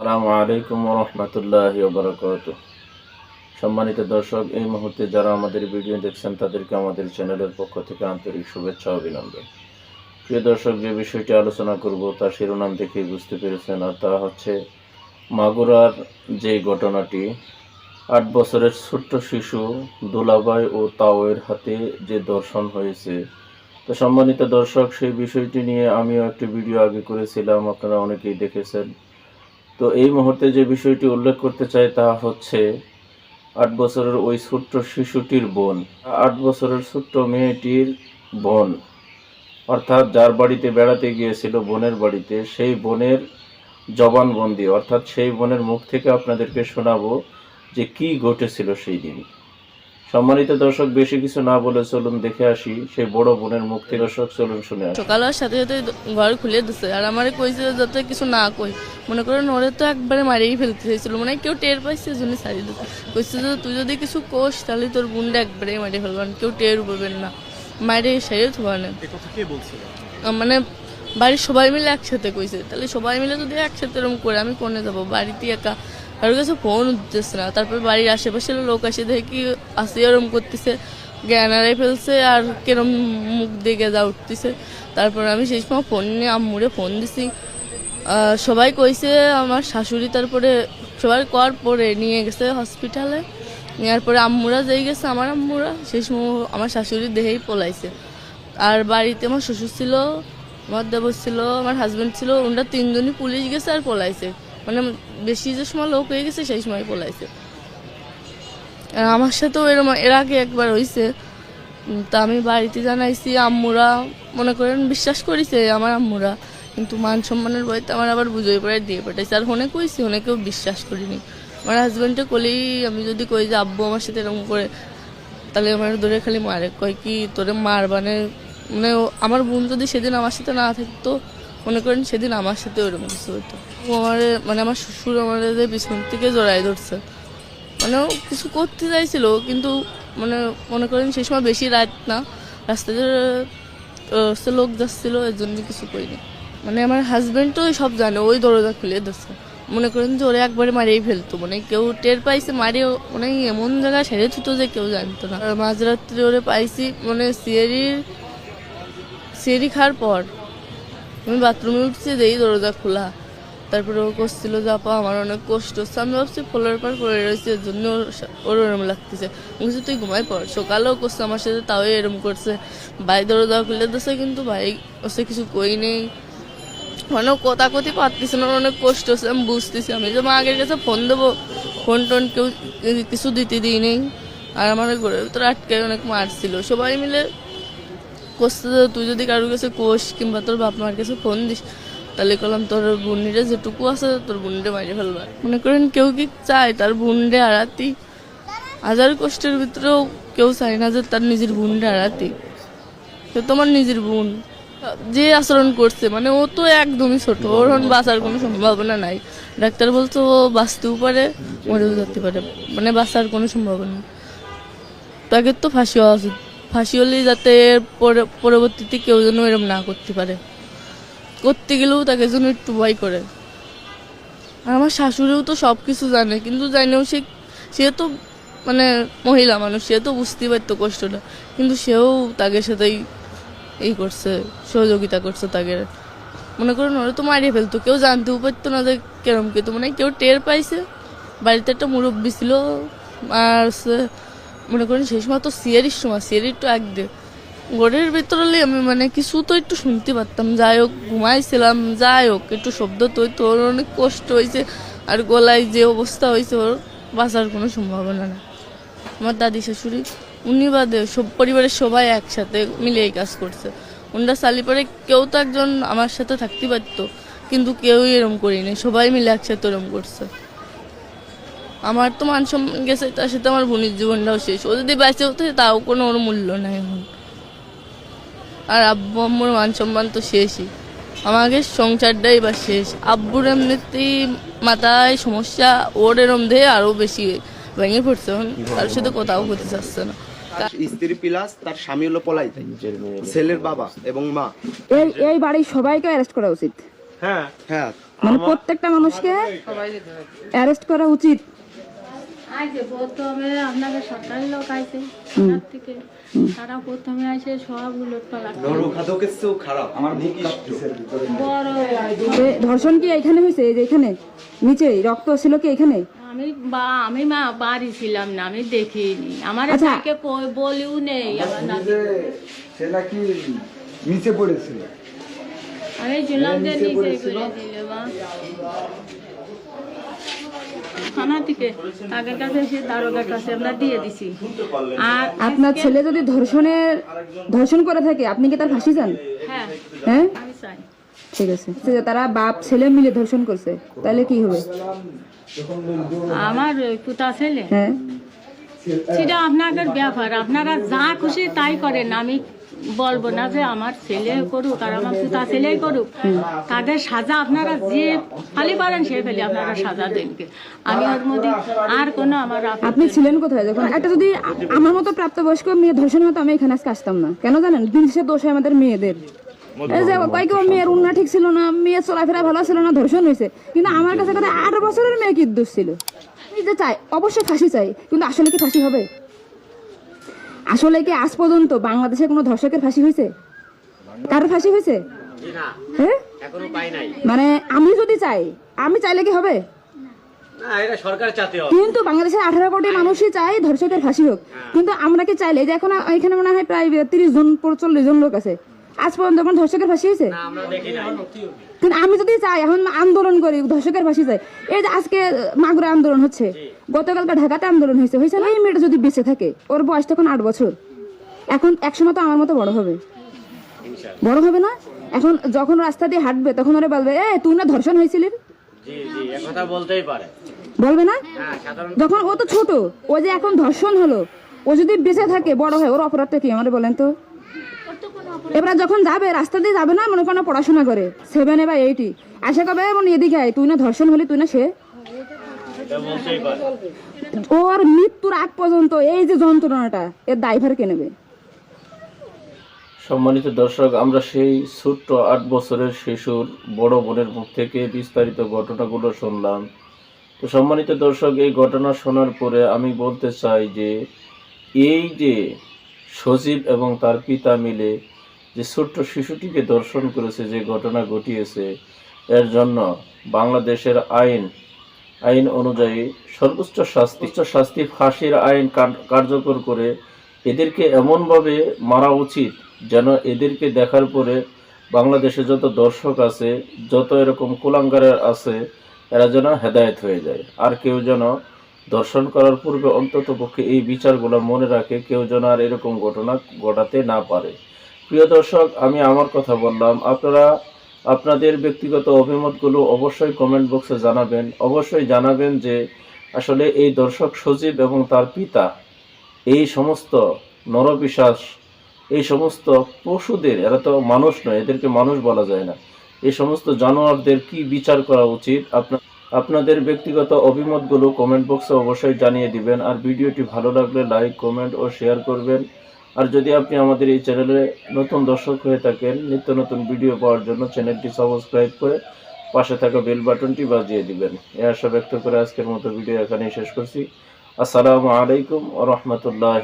আসসালামু আলাইকুম বারকাত সম্মানিত দর্শক, এই মুহূর্তে যারা আমাদের ভিডিও দেখছেন, তাদেরকে আমাদের চ্যানেলের পক্ষ থেকে আন্তরিক শুভেচ্ছা অভিনন্দন। প্রিয় দর্শক, যে বিষয়টি আলোচনা করব, তার শিরোনাম দেখেই বুঝতে পেরেছেন, আর তা হচ্ছে মাগুরার যে ঘটনাটি, আট বছরের ছোট্ট শিশু দুলাভাই ও তাওয়ের হাতে যে দর্শন হয়েছে। তো সম্মানিত দর্শক, সেই বিষয়টি নিয়ে আমিও একটি ভিডিও আগে করেছিলাম, আপনারা অনেকেই দেখেছেন। তো এই মুহূর্তে যে বিষয়টি উল্লেখ করতে চাই তা হচ্ছে আট বছরের ওই ছোট্ট শিশুটির বোন। আট বছরের ছোট্ট মেয়েটির বোন। অর্থাৎ যার বাড়িতে বেড়াতে গিয়েছিল, বোনের বাড়িতে, সেই বোনের জবানবন্দি। অর্থাৎ সেই বোনের মুখ থেকে আপনাদেরকে শোনাবো যে কি ঘটেছিল সেই দিন। সম্মানিত দর্শক বেশি কিছু না বলে চলুন দেখে আসি সেই বড় বোনের মুখ থেকে। দর্শক চলুন শুনে আসি। সকাল হওয়ার সাথে সাথে ঘর খুলে দিছে। আর আমারে কইছে যাতে কিছু না কই। মনে করেন ওরে তো একবারে মারিয়েই ফেলতে চাইছিল। মানে কেউ টের পাইছে জন্য ছাড়িয়ে দিতে কইছে যে তুই যদি কিছু কোষ তাহলে তোর বোনটা একবারে মারিয়ে ফেলবেন কেউ টের পাবেন না। মারে সারিয়ে কথা কে বলছিল মানে বাড়ির সবাই মিলে একসাথে কইছে। তাহলে সবাই মিলে যদি একসাথে এরকম করে আমি কোনে যাব? বাড়িতে একা। কারোর কাছে ফোন উঠতেছে না। তারপর বাড়ির আশেপাশের লোক আসে দেখে কি আসি, ওরম করতেছে, জ্ঞান হারাই ফেলছে আর কেরম মুখ দিকে যা উঠতেছে। তারপর আমি সেই সময় ফোন নিয়ে আম্মুরে ফোন দিছি। সবাই কইছে আমার শাশুড়ি তারপরে সবাই কর পরে নিয়ে গেছে হসপিটালে নেওয়ার পরে আম্মুরা যেই গেছে, আমার আম্মুরা, সেই সময় আমার শাশুড়ি দেহেই পলাইছে। আর বাড়িতে আমার শ্বশুর ছিল, আমার দেবর ছিল, আমার হাজব্যান্ড ছিল, ওনারা তিনজনই পুলিশ গেছে আর পলাইছে। মানে বেশি যে সময় লোক হয়ে গেছে, সেই সময় পলাইছে। আর আমার সাথেও এরম এর আগে একবার হয়েছে তা আমি বাড়িতে জানাইছি, আম্মুরা মনে করেন বিশ্বাস করেছে আমার আম্মুরা, কিন্তু মান সম্মানের বইতে আমার আবার বুঝোই পড়ে দিয়ে পাঠাইছে। আর হনে কইছি, হনে কেউ বিশ্বাস করিনি। আমার হাজব্যান্ডে কলেই আমি যদি কই যে, আব্বু, আমার সাথে এরকম করে, তাহলে আমার ধরে খালি মারে। কয় কি, তোরে মার মানে মানে আমার বোন যদি সেদিন আমার সাথে না থাকতো মনে করেন সেদিন আমার সাথে ওরকম কিছু হতো। ও আমার মানে আমার শ্বশুর আমার পিছন থেকে জড়াই ধরছে। মানে কিছু করতে চাইছিল, কিন্তু মানে মনে করেন সেই সময় বেশি রাত না। রাস্তাতে লোক যাচ্ছিল, এর জন্য কিছু করিনি। মানে আমার হাজবেন্ড তো সব জানে, ওই দরজা খুলে দিচ্ছে মনে করেন যে ওরে একবারে মারিয়েই ফেলতো মানে কেউ টের পাইছে মারিয়ে মানে এমন জায়গায় সেরে থুতো যে কেউ জানতো না। মাঝরাত্রি ওরে পাইছি মানে সিয়ারির সিয়ারি খাওয়ার পর আমি বাথরুমে উঠছি যেই দরজা খোলা। তারপরে ও করছিল যে আপা আমার অনেক কষ্ট হচ্ছে। আমি ভাবছি ফলের পার পড়ে রয়েছে এর জন্য ওর ওর ওরম লাগতেছে। বলছি, তুই ঘুমাই পড়। সকালেও করছে আমার সাথে তাও এরম করছে। ভাই দরজা খুলে দিচ্ছে কিন্তু ভাই ওসে কিছু কই নেই। মানে কথা কথি পারতেছে না অনেক কষ্ট হচ্ছে। আমি বুঝতেছি আমি যে মা আগের কাছে ফোন দেবো ফোন টোন কেউ কিছু দিতে দিই নেই। আর আমার ঘরের ভিতরে আটকে অনেক মারছিল। সবাই মিলে করছে তুই যদি কারোর কাছে কোষ কিংবা তোর বাপ মার কাছে ফোন দিস তাহলে করলাম তোর বোনরে যেটুকু আছে তোর বোনরে মারি ফেলবা। মনে করেন কেউ কি চায় তার বোনরে আড়াতি হাজার কষ্টের ভিতরেও কেউ চায় না যে তার নিজের বোনরে আড়াতি সে তোমার নিজের বোন যে আচরণ করছে মানে ও তো একদমই ছোট। ওর বাঁচার কোনো সম্ভাবনা নাই। ডাক্তার বলছে, ও, বাঁচতেও পারে মরেও যেতে পারে মানে বাঁচার কোনো সম্ভাবনা তাকে তো ফাঁসি হওয়া উচিত। ফাঁসি হলেই যাতে পরবর্তীতে কেউ যেন এরম না করতে পারে। করতে গেলেও তাকে যেন একটু ভয় করে। আর আমার শাশুড়িও তো সব কিছু জানে, কিন্তু জানেও সে সে তো মানে মহিলা মানুষ, সে তো বুঝতেই পারতো কষ্টটা। কিন্তু সেও তাকে সাথেই এই করছে, সহযোগিতা করছে তাকে। মনে করেন, ওরা তো মারিয়ে ফেলতো। কেউ জানতেও পারতো না যে কেরম কিন্তু মানে কেউ টের পাইছে। বাড়িতে একটা মুরব্বী ছিল, আর মনে করেন সেই সময় তো সিয়ারির সময়, সিয়ারির তো এক দে ঘরের ভিতরে আমি মানে কিছু তো একটু শুনতে পারতাম। যাই হোক, ঘুমাইছিলাম, যাই হোক, একটু শব্দ তো ওর অনেক কষ্ট হয়েছে আর গলায় যে অবস্থা হয়েছে ওর, বাঁচার কোনো সম্ভাবনা না আমার দাদি শাশুড়ি, উনি বাদে সব পরিবারের সবাই একসাথে মিলে এই কাজ করছে। ওনারা সালি পরে কেউ তো একজন আমার সাথে থাকতে পারতো, কিন্তু কেউই এরম করিনি, সবাই মিলে একসাথে এরম করছে। আমার তো মান সম্মান গেছে তার সাথে আমার বোনের জীবনটাও শেষ। ও যদি বেঁচে হতো তাও কোনো ওর মূল্য নাই এখন। আর আব্বু আম্মুর মান সম্মান তো শেষই। আমাকে সংসারটাই বা শেষ। আব্বুর এমনিতেই মাথায় সমস্যা ওর এরম দেহে আরও বেশি ভেঙে পড়ছে এখন। তার সাথে কোথাও হতে চাচ্ছে না। তার স্ত্রী প্লাস তার স্বামী হলো পলাই। ছেলের বাবা এবং মা। এই এই বাড়ির সবাইকে অ্যারেস্ট করা উচিত। হ্যাঁ। হ্যাঁ। মানে প্রত্যেকটা মানুষকে অ্যারেস্ট করা উচিত। আইছে প্রথমে আপনাদের সরকারি লোক আইছে সরকার থেকে। তারা প্রথমে আইসে সব উলট পালাট নরখাদকের চেয়েও খারাপ। আমার বড়। ধর্ষণ কি এখানে হয়েছে এই যে এখানে? নিচে রক্ত ছিল কি এখানে? আমি বা আমি মা বাড়ি ছিলাম না আমি দেখিনি। আমার আচ্ছা। তাকে কই বলিও নেই আমার নাতি কি নিচে পড়েছিল। আমি ছিলাম যে নিচে দিলে মা। থানা থেকে আগের কাছে এসে দারোগার কাছে আমরা দিয়ে দিছি। আর আপনার ছেলে যদি ধর্ষণের ধর্ষণ করে থাকে আপনি কি তার ফাঁসি চান? হ্যাঁ হ্যাঁ? আমি চাই। ঠিক আছে তারা বাপ ছেলে মিলে ধর্ষণ করছে তাহলে কি হবে? আমার পুতা ছেলে? হ্যাঁ। সেটা আপনাদের ব্যাপার। আপনারা যা খুশি তাই করেন। আমি বলব না যে আমার ছেলে করুক আর আমার পুতা ছেলেই করুক। তাদের সাজা আপনারা যে ফালি পারেন সে ফেলে আপনারা সাজা দেনকে আমি ওর মধ্যে আর কোনো আমার আপনি ছিলেন কোথায় যখন? একটা যদি আমার মতো প্রাপ্তবয়স্ক মেয়ে ধর্ষণ হতো, আমি এখানে আজকে আসতাম না। কেন জানেন? দিন শেষে দোষ হয় আমাদের মেয়েদের। এই যে কয়েক মেয়ের উন্না ঠিক ছিল না, মেয়ের চলাফেরা ভালো ছিল না, ধর্ষণ হয়েছে। কিন্তু আমার কাছে আট বছরের মেয়ে কি দোষ ছিল? চাই, অবশ্যই ফাঁসি চাই, কিন্তু আসলে কি ফাঁসি হবে? আসলে কি আজ পর্যন্ত বাংলাদেশে কোনো ধর্ষকের ফাঁসি হয়েছে? কারও ফাঁসি হয়েছে? হ্যাঁ? মানে আমি যদি চাই আমি চাইলে কি হবে? কিন্তু বাংলাদেশের আঠারো কোটি মানুষই চাই ধর্ষকের ফাঁসি হোক। কিন্তু আমরা কি চাইলে? যে এখন এখানে মনে হয় প্রায় তিরিশ জন চল্লিশ জন লোক আছে। আজ পর্যন্ত কোনো ধর্ষকের ফাঁসি হয়েছে? কিন্তু আমি যদি চাই এখন আন্দোলন করি ধর্ষকের ফাঁসি চাই এই যে আজকে মাগুরা আন্দোলন হচ্ছে গতকালকে ঢাকাতে আন্দোলন হয়েছে হয়েছে না? এই মেয়েটা যদি বেঁচে থাকে ওর বয়স তখন আট বছর। এখন একসময় তো আমার মতো বড় হবে। বড় হবে না? এখন যখন রাস্তা দিয়ে হাঁটবে তখন ওরা বলবে এ তুই না ধর্ষণ হয়েছিলি? বলবে না? হ্যাঁ যখন ও তো ছোট ও যে এখন ধর্ষণ হলো ও যদি বেঁচে থাকে বড় হয় ওর অপরাধটা কি? আমাদের বলেন তো। এবার যখন যাবে, রাস্তা দিয়ে যাবে না, মনে কোনো পড়াশোনা করে সেভেনে বা এইটি আশা কবে মনে এদিকে আয়, তুই না ধর্ষণ হলি, তুই না সে। ওর মৃত্যুর আগ পর্যন্ত এই যে যন্ত্রণাটা, এর দায়ভার কে নেবে? সম্মানিত দর্শক, আমরা সেই ছোট্ট আট বছরের শিশুর বড় বোনের মুখ থেকে বিস্তারিত ঘটনাগুলো শুনলাম। তো সম্মানিত দর্শক, এই ঘটনা শোনার পরে আমি বলতে চাই যে, এই যে সজীব এবং তার পিতা মিলে যে ছোট্ট শিশুটিকে দর্শন করেছে, যে ঘটনা ঘটিয়েছে, এর জন্য বাংলাদেশের আইন আইন অনুযায়ী সর্বোচ্চ শাস্তি শাস্তি ফাঁসির আইন কার্যকর করে এদেরকে এমনভাবে মারা উচিত যেন এদেরকে দেখার পরে বাংলাদেশে যত দর্শক আছে, যত এরকম কুলাঙ্গারের আছে, এরা যেন হেদায়েত হয়ে যায়। আর কেউ যেন দর্শন করার পূর্বে অন্তত পক্ষে এই বিচারগুলো মনে রাখে, কেউ যেন আর এরকম ঘটনা ঘটাতে না পারে। প্রিয় দর্শক, আমি আমার কথা বললাম। আপনারা আপনাদের ব্যক্তিগত অভিমতগুলো অবশ্যই কমেন্ট বক্সে জানাবেন। অবশ্যই জানাবেন যে আসলে এই দর্শক সজীব এবং তার পিতা, এই সমস্ত নরবিশ্বাস, এই সমস্ত পশুদের, এরা তো মানুষ নয়, এদেরকে মানুষ বলা যায় না। এই সমস্ত জানোয়ারদের কি বিচার করা উচিত? আপনার আপনাদের ব্যক্তিগত অভিমতগুলো কমেন্ট বক্সে অবশ্যই জানিয়ে দিবেন। আর ভিডিওটি ভালো লাগলে লাইক কমেন্ট ও শেয়ার করবেন। আর যদি আপনি আমাদের এই চ্যানেলে নতুন দর্শক হয়ে থাকেন, নিত্য নতুন ভিডিও পাওয়ার জন্য চ্যানেলটি সাবস্ক্রাইব করে পাশে থাকা বেল বাটনটি বাজিয়ে দিবেন। এ আশা ব্যক্ত করে আজকের মতো ভিডিও এখানেই শেষ করছি। আসসালামু আলাইকুম ও রহমতুল্লাহ